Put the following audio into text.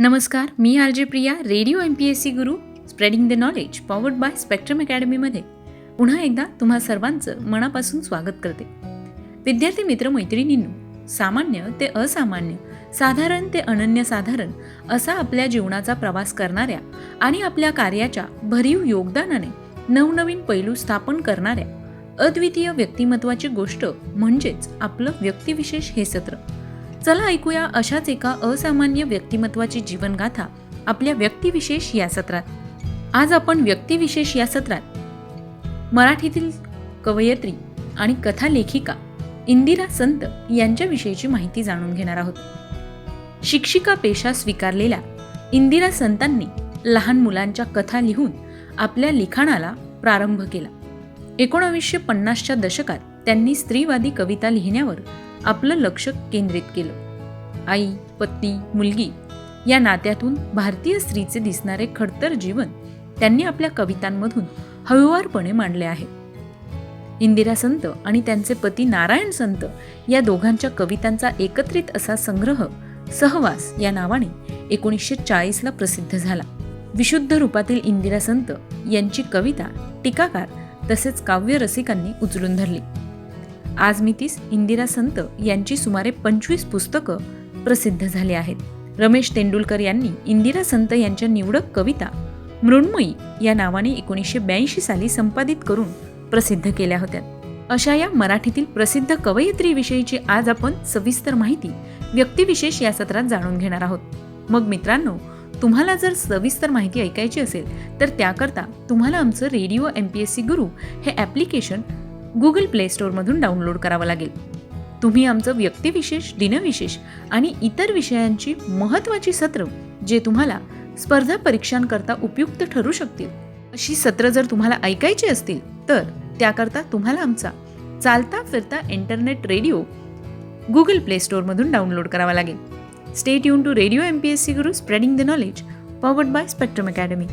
नमस्कार मी R J Priya radio M P S C Guru spreading the knowledge powered by spectrum अकॅडमीमध्ये पुन्हा एकदा तुम्हा सर्वांचं मनापासून स्वागत करते. विद्यार्थी मित्र मैत्रिणींनो सामान्य ते असामान्य साधारण ते अनन्यसाधारण असा आपल्या जीवनाचा प्रवास करणाऱ्या आणि आपल्या कार्याच्या भरीव योगदानाने नवनवीन पैलू स्थापन करणाऱ्या अद्वितीय व्यक्तिमत्वाची गोष्ट म्हणजेच आपलं व्यक्तिविशेष हे सत्र. चला ऐकूया अशाच एका असामान्य व्यक्तिमत्वाची जीवनगाथा आपल्या व्यक्तिविशेष या सत्रात. आज आपण व्यक्तिविशेष या सत्रात मराठीतील कवयित्री आणि कथा लेखिका इंदिरा संत यांच्याविषयीची माहिती जाणून घेणार आहोत. शिक्षिका पेशा स्वीकारलेल्या इंदिरा संतांनी लहान मुलांच्या कथा लिहून आपल्या लिखाणाला प्रारंभ केला. एकोणावीसशे पन्नासच्या दशकात त्यांनी स्त्रीवादी कविता लिहिण्यावर आपलं लक्ष केंद्रित केलं. आई पत्नी मुलगी या नात्यातून भारतीय स्त्रीचे दिसणारे खडतर जीवन त्यांनी आपल्या कवितांमधून हळुवारपणे मांडले आहे. इंदिरा संत आणि त्यांचे पती नारायण संत या दोघांच्या कवितांचा एकत्रित असा संग्रह सहवास या नावाने एकोणीसशे चाळीसला प्रसिद्ध झाला. विशुद्ध रूपातील इंदिरा संत यांची कविता टीकाकार तसेच काव्य रसिकांनी उचलून धरली. आज मी तीस इंदिरा संत यांची सुमारे पंचवीस पुस्तकं प्रसिद्ध झाली आहेत. रमेश तेंडुलकर यांनी इंदिरा संत यांच्या निवडक कविता मृण्मयी या नावाने एकोणीसशे ब्याऐंशी साली संपादित करून प्रसिद्ध केल्या होत्या. अशा या मराठीतील प्रसिद्ध कवयित्रीविषयीची आज आपण सविस्तर माहिती व्यक्तिविशेष या सत्रात जाणून घेणार आहोत. मग मित्रांनो तुम्हाला जर सविस्तर माहिती ऐकायची असेल तर त्याकरता तुम्हाला आमचं radio M P S C Guru हे ॲप्लिकेशन गुगल प्ले स्टोअरमधून डाउनलोड करावं लागेल. तुम्ही आमचं व्यक्तिविशेष दिनविशेष आणि इतर विषयांची महत्त्वाची सत्र जे तुम्हाला स्पर्धा परीक्षांकरता उपयुक्त ठरू शकतील. अशी सत्र जर तुम्हाला ऐकायची असतील तर त्याकरता तुम्हाला आमचा चालता फिरता इंटरनेट रेडिओ गुगल प्ले स्टोअरमधून डाउनलोड करावा लागेल. Stay युन to radio M P S C Guru spreading the knowledge powered by spectrum academy